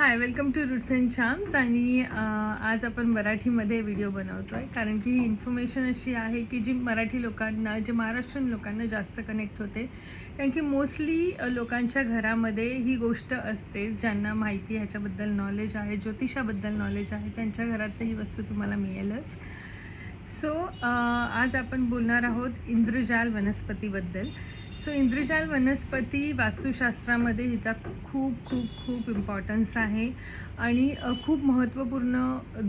Hi welcome to roots and charms आणि आज आपण मराठीमध्ये व्हिडिओ बनवतो आहे कारण की ही इन्फॉर्मेशन अशी आहे की जी मराठी लोकांना जे महाराष्ट्रीयन लोकांना जास्त कनेक्ट होते. कारण की मोस्टली लोकांच्या घरामध्ये ही गोष्ट असते ज्यांना माहिती ह्याच्याबद्दल नॉलेज आहे ज्योतिषाबद्दल नॉलेज आहे त्यांच्या घरात तर ही वस्तू तुम्हाला मिळेलच. सो आज आपण बोलणार आहोत इंद्रजाल वनस्पतीबद्दल. सो इंद्रजाल वनस्पती वास्तुशास्त्रामध्ये हिचा खूप खूप खूप इम्पॉर्टन्स आहे. आणि खूप महत्त्वपूर्ण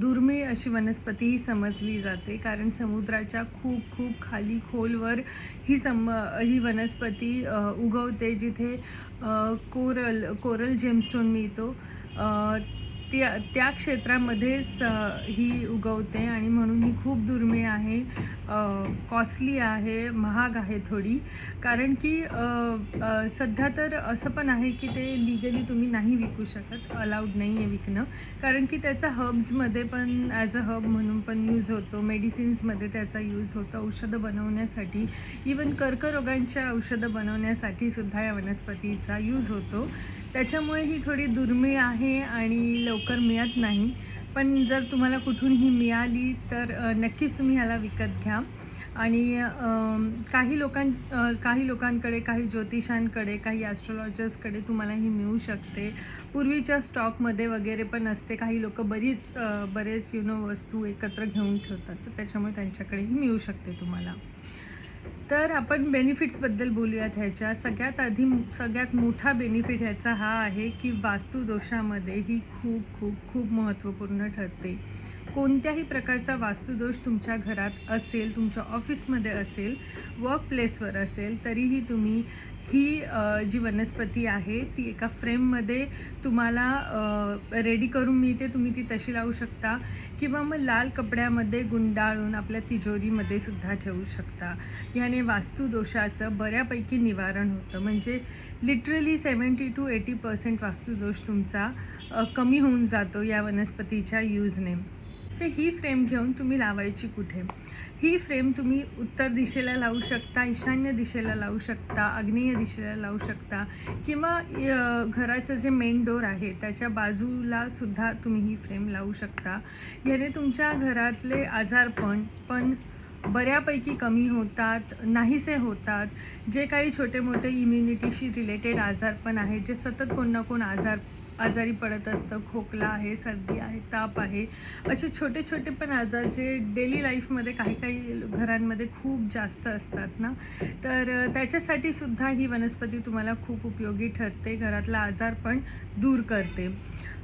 दुर्मिळ अशी वनस्पती ही समजली जाते. कारण समुद्राच्या खूप खूप खाली खोलवर ही सम ही वनस्पती उगवते जिथे कोरल कोरल जेमस्टोन मिळतो. त्या त्या क्षेत्रामध्येच ही उगवते आणि म्हणून ही खूप दुर्मिळ आहे. कॉस्टली आहे महाग आहे थोडी. कारण की सध्या तर असं पण आहे की ते लिगली तुम्ही नाही विकू शकत. अलाउड नाही आहे विकणं. कारण की त्याचा हर्ब्समध्ये पण ॲज अ हब म्हणून पण यूज होतो. मेडिसिन्समध्ये त्याचा यूज होतो. औषधं बनवण्यासाठी. इवन कर्करोगांच्या औषधं बनवण्यासाठी सुद्धा या वनस्पतीचा यूज होतो. त्याच्यामुळे ही थोडी दुर्मिळ आहे आणि लवकर मिळत नाही. पण जर तुम्हाला कुठून ही मिळाली तर नक्कीच तुम्ही ह्याला विकत घ्या. आणि काही लोकां काही लोकांकडे काही ज्योतिषांकडे काही ॲस्ट्रॉलॉजर्सकडे तुम्हाला ही मिळू शकते. पूर्वीच्या स्टॉकमध्ये वगैरे पण असते. काही लोक बरीच बरेच यु नो वस्तू एकत्र घेऊन ठेवतात. तर त्याच्यामुळे त्यांच्याकडेही मिळू शकते तुम्हाला. तर आपण बेनिफिट्सबद्दल बोलूयात ह्याच्या. सगळ्यात आधी सगळ्यात मोठा बेनिफिट ह्याचा हा आहे की वास्तुदोषामध्ये ही खूप खूप खूप महत्त्वपूर्ण ठरते. कोणत्याही प्रकारचा वास्तुदोष तुमच्या घरात असेल तुमच्या ऑफिसमध्ये असेल वर्क प्लेसवर असेल तरीही तुम्ही ही जी वनस्पती आहे ती एका फ्रेममध्ये तुम्हाला रेडी करून मिळते. तुम्ही ती तशी लावू शकता किंवा मग लाल कपड्यामध्ये गुंडाळून आपल्या तिजोरीमध्ये सुद्धा ठेवू शकता. ह्याने वास्तुदोषाचं बऱ्यापैकी निवारण होतं. म्हणजे literally seventy two eighty percent वास्तुदोष तुमचा कमी होऊन जातो या वनस्पतीच्या यूजने ते ही फ्रेम घेऊन तुम्ही लावायची कुठे? ही फ्रेम तुम्ही उत्तर दिशेला लावू शकता ईशान्य दिशेला लावू शकता आग्नेय दिशेला लावू शकता किंवा घराचं जे मेन डोर आहे त्याच्या बाजूला सुद्धा तुम्ही ही फ्रेम लावू शकता. याने तुमच्या घरातले आजारपण पण बऱ्यापैकी कमी होतात नाहीसे होतात. जे काही छोटे मोठे इम्युनिटीशी रिलेटेड आजारपण आहेत जे सतत कोण ना कोण आजार आजारी पडत असतं खोकला आहे सर्दी आहे ताप आहे असे छोटे छोटे पण आजार जे डेली लाईफमध्ये काही काही घरांमध्ये खूप जास्त असतात ना? तर त्याच्यासाठी सुद्धा ही वनस्पती तुम्हाला खूप उपयोगी ठरते घरातला आजार पण दूर करते.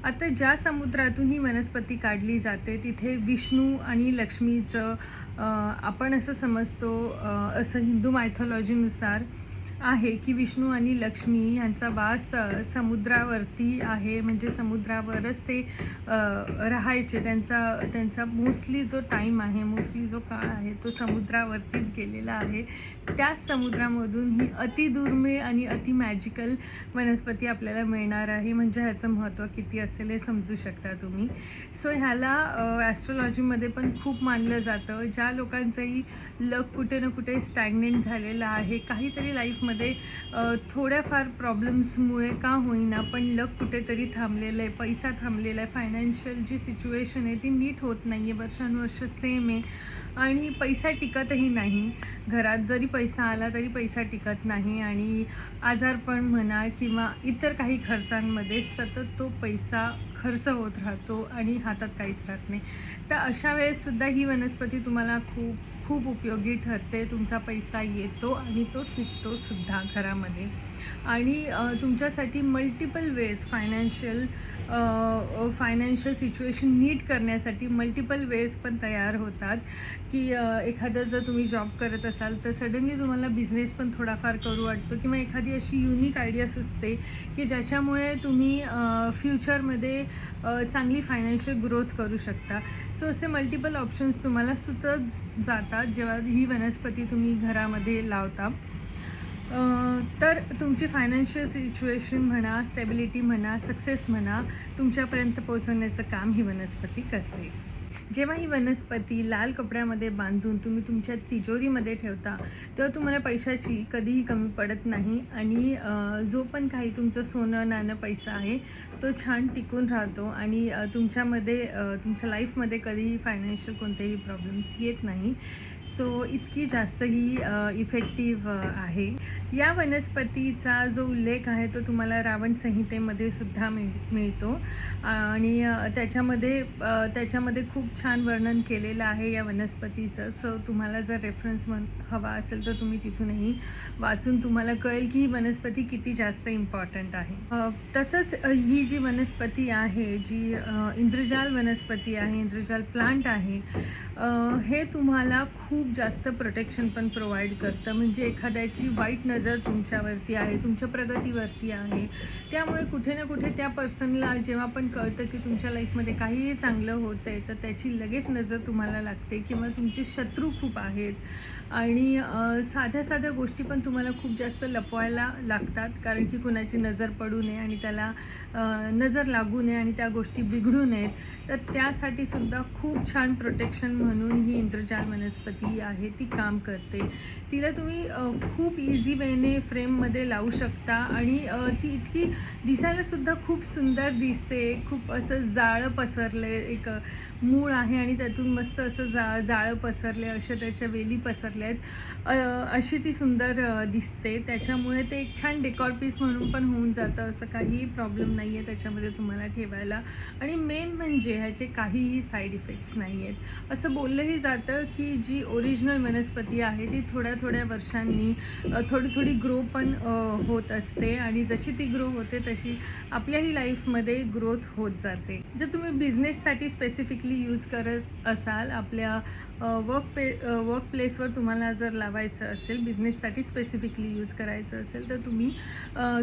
आता ज्या समुद्रातून ही वनस्पती काढली जाते तिथे विष्णू आणि लक्ष्मीचं आपण असं समजतो असं हिंदू मायथॉलॉजीनुसार आहे की विष्णू आणि लक्ष्मी यांचा वास समुद्रावरती आहे. म्हणजे समुद्रावरच ते राहायचे. त्यांचा त्यांचा मोस्टली जो टाईम आहे मोस्टली जो काळ आहे तो समुद्रावरतीच गेलेला आहे. त्याच समुद्रामधून ही अति दुर्मिळ आणि अति मॅजिकल वनस्पती आपल्याला मिळणार आहे. म्हणजे ह्याचं महत्त्व किती असेल हे समजू शकता तुम्ही. सो ह्याला ॲस्ट्रॉलॉजीमध्ये पण खूप मानलं जातं. ज्या लोकांचंही लक कुठे ना कुठे स्टॅग्नेंट झालेलं आहे काहीतरी लाईफ लाईफमध्ये थोड्याफार प्रॉब्लेम्समुळे का होईना पण लक कुठेतरी थांबलेलं आहे. पैसा थांबलेला आहे. फायनान्शियल जी सिच्युएशन आहे ती नीट होत नाही आहे वर्षानुवर्ष सेम आहे. आणि पैसा टिकतही नाही. घरात जरी पैसा आला तरी पैसा टिकत नाही. आणि आजारपण म्हणा किंवा इतर काही खर्चांमध्ये सतत तो पैसा खर्च होत राहतो आणि हातात काहीच राहत नाही. तर अशा वेळेससुद्धा ही वनस्पती तुम्हाला खूप खूप उपयोगी ठरते. तुमचा पैसा येतो आणि तो टिकतो सुद्धा घरामध्ये. आणि तुमच्यासाठी multiple ways financial financial situation नीट करण्यासाठी मल्टिपल वेज पण तयार होतात की एखादं जर तुम्ही जॉब करत असाल तर सडनली तुम्हाला बिझनेस पण थोडाफार करू वाटतो किंवा एखादी अशी युनिक आयडिया सुचते की ज्याच्यामुळे तुम्ही फ्युचरमध्ये चांगली फायनान्शियल ग्रोथ करू शकता. सो असे मल्टिपल ऑप्शन्स तुम्हाला सुचत जातात जेव्हा ही वनस्पती तुम्ही घरामध्ये लावता. तर तुमची फायनान्शियल सिच्युएशन म्हणा स्टेबिलिटी म्हणा सक्सेस म्हणा तुमच्यापर्यंत पोहोचवण्याचं काम ही वनस्पती करते. जेव्हा ही वनस्पती लाल कपड्यामध्ये बांधून तुम्ही तुमच्या तिजोरीमध्ये ठेवता तेव्हा तुम्हाला पैशाची कधीही कमी पडत नाही. आणि जो पण काही तुमचं सोनं नाणं पैसा आहे तो छान टिकून राहतो. आणि तुमच्यामध्ये तुमच्या लाईफमध्ये कधीही फायनान्शियल कोणतेही प्रॉब्लेम्स येत नाही. सो इतकी जास्त ही इफेक्टिव्ह आहे. या वनस्पतीचा जो उल्लेख आहे तो तुम्हाला रावण संहितेमध्ये सुद्धा मिळ मिळतो. आणि त्याच्यामध्ये त्याच्यामध्ये खूप छान वर्णन केलेलं आहे या वनस्पतीचं. सो तुम्हाला जर रेफरन्स म्हण हवा असेल तर तुम्ही तिथूनही वाचून तुम्हाला कळेल की ही वनस्पती किती जास्त इम्पॉर्टंट आहे. तसंच ही जी वनस्पती आहे जी इंद्रजाल वनस्पती आहे इंद्रजाल प्लांट आहे हे तुम्हाला खूप जास्त प्रोटेक्शन पण प्रोव्हाइड करतं. म्हणजे एखाद्याची वाईट नजर तुमच्यावरती आहे तुमच्या प्रगतीवरती आहे. त्यामुळे कुठे ना कुठे त्या पर्सनला जेव्हा पण कळतं की तुमच्या लाईफमध्ये काहीही चांगलं होतं आहे तर त्याची लगेच नजर तुम्हाला लागते किंवा तुमचे शत्रू खूप आहेत. आणि साध्या साध्या गोष्टी पण तुम्हाला खूप जास्त लपवायला लागतात कारण की कुणाची नजर पडू नये आणि त्याला नजर लागू नये आणि त्या गोष्टी बिघडू नयेत. तर त्यासाठी सुद्धा खूप छान प्रोटेक्शन म्हणून ही इंद्रजाल वनस्पती आहे ती काम करते. तिला तुम्ही खूप इझी वेने फ्रेममध्ये लावू शकता आणि ती इतकी दिसायलासुद्धा खूप सुंदर दिसते. खूप असं जाळं पसरले एक मूळ आहे आणि त्यातून मस्त असं जा जाळं पसरले अशा त्याच्या वेली पसरल्या आहेत. अशी ती सुंदर दिसते. त्याच्यामुळे ते एक छान डेकॉर पीस म्हणून पण होऊन जातं. असं काहीही प्रॉब्लेम नाही आहे त्याच्यामध्ये तुम्हाला ठेवायला. आणि मेन म्हणजे ह्याचे काहीही साईड इफेक्ट्स नाही आहेत असं बोललंही जातं की जी ओरिजिनल वनस्पती आहे ती थोड्या थोड्या वर्षांनी थोडी थोडी ग्रो पण होत असते. आणि जशी ती ग्रो होते तशी आपल्याही लाईफमध्ये ग्रोथ होत जाते. जर तुम्ही बिझनेससाठी स्पेसिफिकली यूज करत असाल आपल्या वर्क पे वर्क प्लेसवर तुम्हाला जर लावायचं असेल बिझनेससाठी स्पेसिफिकली यूज करायचं असेल तर तुम्ही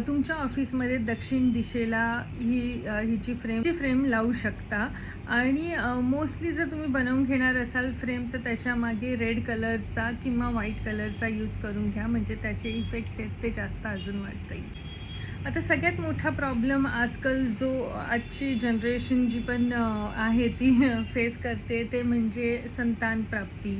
तुमच्या ऑफिसमध्ये दक्षिण दिशेला ही हिची फ्रेम ही फ्रेम लावू शकता. आणि मोस्टली जर तुम्ही बनवून घेणार असाल फ्रेम तर त्याच्यामागे रेड कलरचा किंवा व्हाईट कलरचा यूज करून घ्या. म्हणजे त्याचे इफेक्ट्स आहेत ते जास्त अजून वाढता येईल. आता सगळ्यात मोठा प्रॉब्लेम आजकाल जो आजची जनरेशन जी पण आहे ती फेस करते ते म्हणजे संतान प्राप्ती.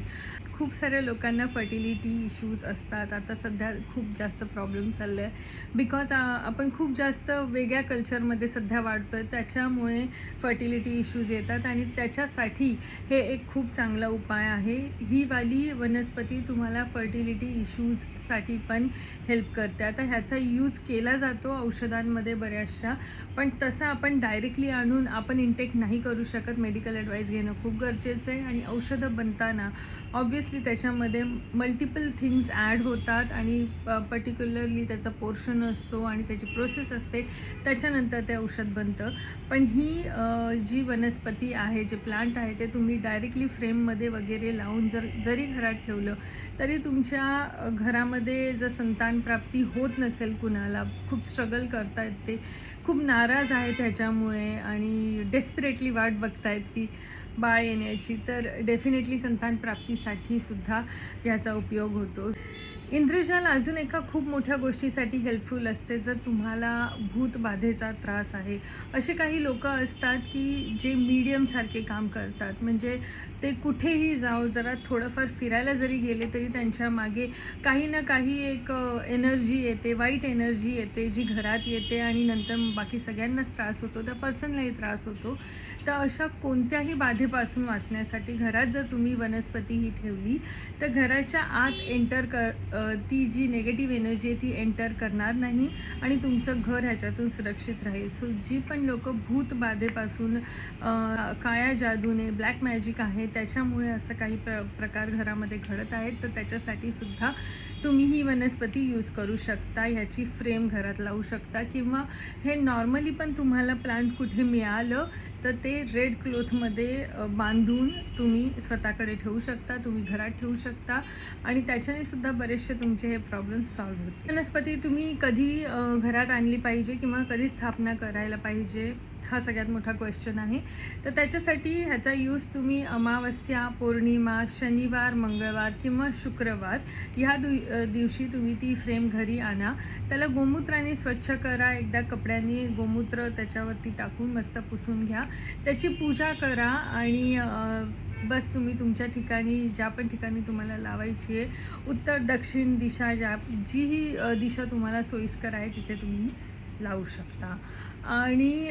खूप साऱ्या लोकांना फर्टिलिटी इश्यूज असतात. आता सध्या खूप जास्त प्रॉब्लेम चालले आहे बिकॉज आपण खूप जास्त वेगळ्या कल्चरमध्ये सध्या वाढतो आहे त्याच्यामुळे फर्टिलिटी इश्यूज येतात आणि त्याच्यासाठी हे एक खूप चांगला उपाय आहे. ही वाली वनस्पती तुम्हाला फर्टिलिटी इश्यूजसाठी पण हेल्प करते. आता ह्याचा यूज केला जातो औषधांमध्ये बऱ्याचशा पण तसं आपण डायरेक्टली आणून आपण इंटेक नाही करू शकत. मेडिकल ॲडवाईस घेणं खूप गरजेचं आहे आणि औषधं बनताना ऑब्व्हियसली त्याच्यामध्ये मल्टिपल थिंग्स ॲड होतात आणि पर्टिक्युलरली त्याचा पोर्शन असतो आणि त्याची प्रोसेस असते त्याच्यानंतर ते औषध बनतं. पण ही जी वनस्पती आहे जे प्लांट आहे ते तुम्ही डायरेक्टली फ्रेममध्ये वगैरे लावून जर जरी घरात ठेवलं तरी तुमच्या घरामध्ये जर संतान प्राप्ती होत नसेल कुणाला खूप स्ट्रगल करतायत ते. खूप नाराज आहेत ह्याच्यामुळे आणि डेस्परेटली वाट बघतायत की बाळ येण्याची तर डेफिनेटली संतान प्राप्तीसाठी सुद्धा याचा उपयोग होतो. इंद्रजाल अजून एका खूप मोठ्या गोष्टीसाठी हेल्पफुल असते जर तुम्हाला भूतबाधेचा त्रास आहे. असे काही लोक असतात की जे मीडियमसारखे काम करतात म्हणजे ते कुठेही जाओ जरा थोडंफार फिरायला जरी गेले तरी त्यांच्या मागे काही ना काही एक एनर्जी येते वाईट एनर्जी येते जी घरात येते आणि नंतर बाकी सगळ्यांनाच त्रास होतो त्या पर्सनलाही त्रास होतो. तर अशा कोणत्याही बाधेपासून वाचण्यासाठी घरात जर तुम्ही वनस्पती ही ठेवली तर घराच्या आत एंटर कर ती जी नेगेटिव्ह एनर्जी आहे ती एंटर करणार नाही आणि तुमचं घर ह्याच्यातून सुरक्षित राहील. सो जी पण लोक भूत बाधेपासून काळ्या जादूने ब्लॅक मॅजिक आहे त्याच्यामुळे असं काही प्र प्रकार घरामध्ये घडत आहेत तर त्याच्यासाठी सुद्धा तुम्ही ही वनस्पती यूज करू शकता ह्याची फ्रेम घरात लावू शकता किंवा हे नॉर्मली पण तुम्हाला प्लांट कुठे मिळालं तर ते रेड क्लोथमध्ये बांधून तुम्ही स्वतःकडे ठेवू शकता तुम्ही घरात ठेवू शकता आणि त्याच्याने सुद्धा बरेचसे तुमचे हे प्रॉब्लेम्स सॉल्व्ह होतील. वनस्पती तुम्ही कधी घरात आणली पाहिजे किंवा कधी स्थापना करायला पाहिजे? हा सगळ्यात मोठा क्वेश्चन आहे. तर त्याच्यासाठी ह्याचा यूज तुम्ही अमावस्या पौर्णिमा शनिवार मंगळवार किंवा शुक्रवार ह्या दु दिवशी तुम्ही ती फ्रेम घरी आणा. त्याला गोमूत्राने स्वच्छ करा. एकदा कपड्यांनी गोमूत्र त्याच्यावरती टाकून मस्त पुसून घ्या. त्याची पूजा करा आणि बस तुम्ही तुमच्या ठिकाणी ज्या पण ठिकाणी तुम्हाला लावायची आहे उत्तर दक्षिण दिशा ज्या जीही ही दिशा तुम्हाला सोयीस्कर आहे तिथे तुम्ही लावू शकता. आणि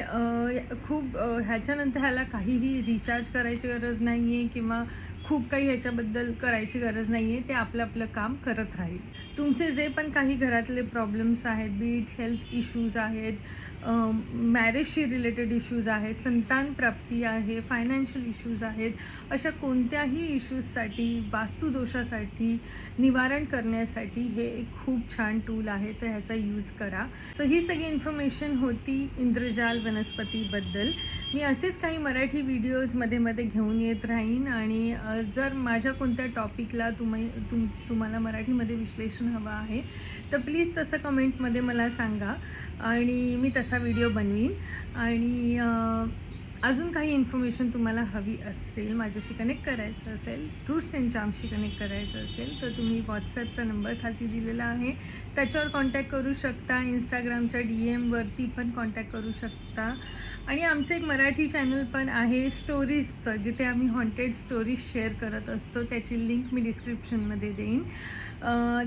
खूप ह्याच्यानंतर ह्याला काहीही रिचार्ज करायची गरज नाही आहे किंवा खूप काही ह्याच्याबद्दल करायची गरज नाही आहे ते आपलं आपलं काम करत राहील. तुमचे जे पण काही घरातले प्रॉब्लेम्स आहेत बीट हेल्थ इश्यूज आहेत मॅरेजशी रिलेटेड इश्यूज आहेत संतान प्राप्ती आहे फायनान्शियल इश्यूज आहेत अशा कोणत्याही इश्यूजसाठी वास्तुदोषासाठी निवारण करण्यासाठी हे एक खूप छान टूल आहे तर ह्याचा यूज करा. सो ही सगळी इन्फॉर्मेशन होती इंद्रजाल वनस्पतीबद्दल. मी असेच काही मराठी व्हिडिओजमध्ये मध्ये घेऊन येत राहीन आणि जर माझ्या कोणत्या टॉपिकला तुम्ही तुम तुम्हाला मराठीमध्ये विश्लेषण हवं आहे तर प्लीज तसं कमेंटमध्ये मला सांगा आणि मी तसा व्हिडिओ बनवीन. आणि अजून काही इन्फॉर्मेशन तुम्हाला हवी असेल माझ्याशी कनेक्ट करायचं असेल रूट्स अँड जामशी कनेक्ट करायचं असेल तर तुम्ही व्हॉट्सॲपचा नंबर खाली दिलेला आहे. त्याच्यावर कॉन्टॅक्ट करू शकता. इंस्टाग्रामच्या डी एमवरती पण कॉन्टॅक्ट करू शकता. आणि आमचं एक मराठी चॅनल पण आहे स्टोरीजचं जिथे आम्ही हॉन्टेड स्टोरीज शेअर करत असतो. त्याची लिंक मी डिस्क्रिप्शनमध्ये देईन.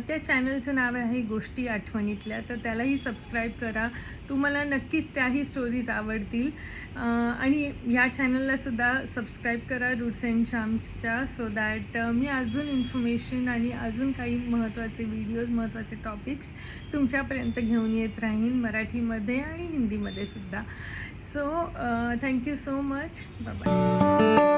त्या चॅनलचं नाव आहे गोष्टी आठवणीतल्या. तर त्यालाही सबस्क्राईब करा. तुम्हाला नक्कीच त्याही स्टोरीज आवडतील. आणि ह्या चॅनललासुद्धा सबस्क्राईब करा रूट्स अँड चाम्सच्या सो दॅट मी अजून इन्फॉर्मेशन आणि अजून काही महत्त्वाचे व्हिडिओज महत्त्वाचे टॉपिक टॉपिक्स तुमच्यापर्यंत घेऊन येत राहीन मराठीमध्ये आणि हिंदीमध्ये सुद्धा. So thank you so much bye